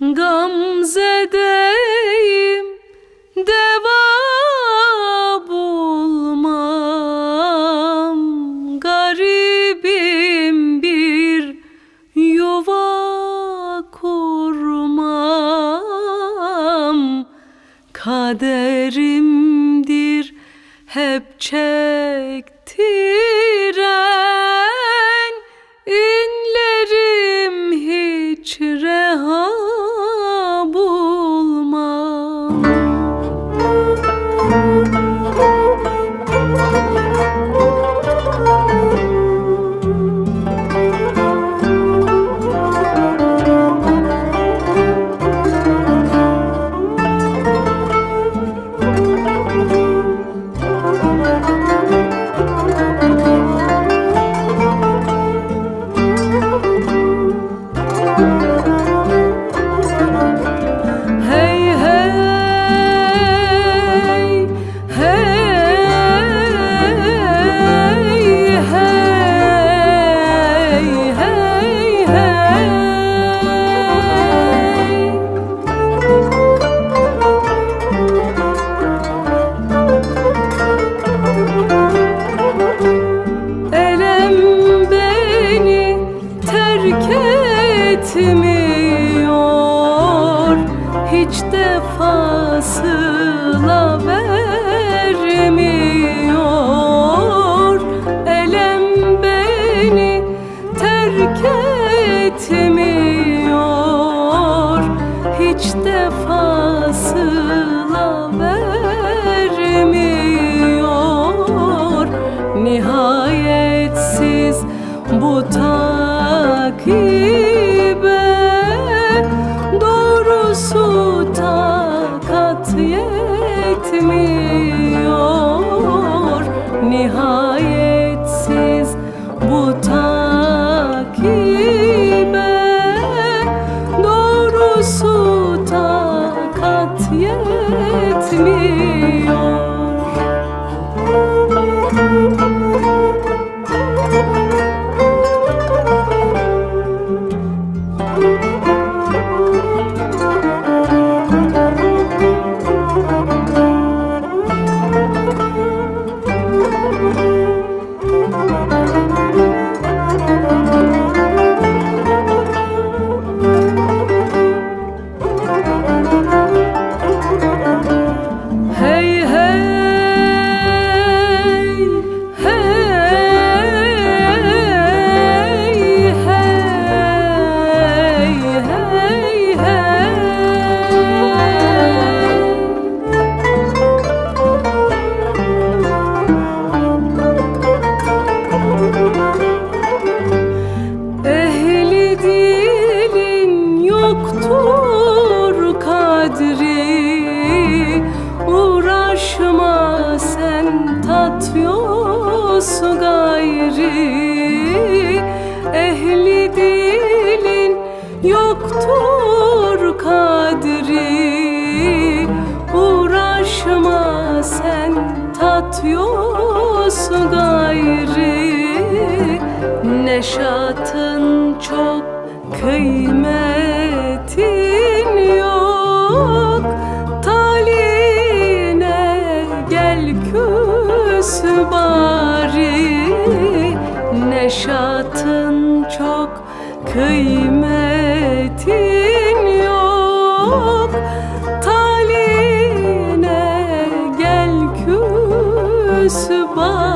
Gamzedeyim deva bulmam. Garibim bir yuva kurmam. Kaderimdir hep çektiren Hiç defasıyla vermiyor? Elem beni terk etmiyor. Hiç defasıyla mi kadri Uğraşma sen tatıyorsu gayri. Ehli dilin yoktur kadri Uğraşma sen tatıyorsu gayri. Neşatın çok kıymetli kıymetin yok. Taline gel küs bana.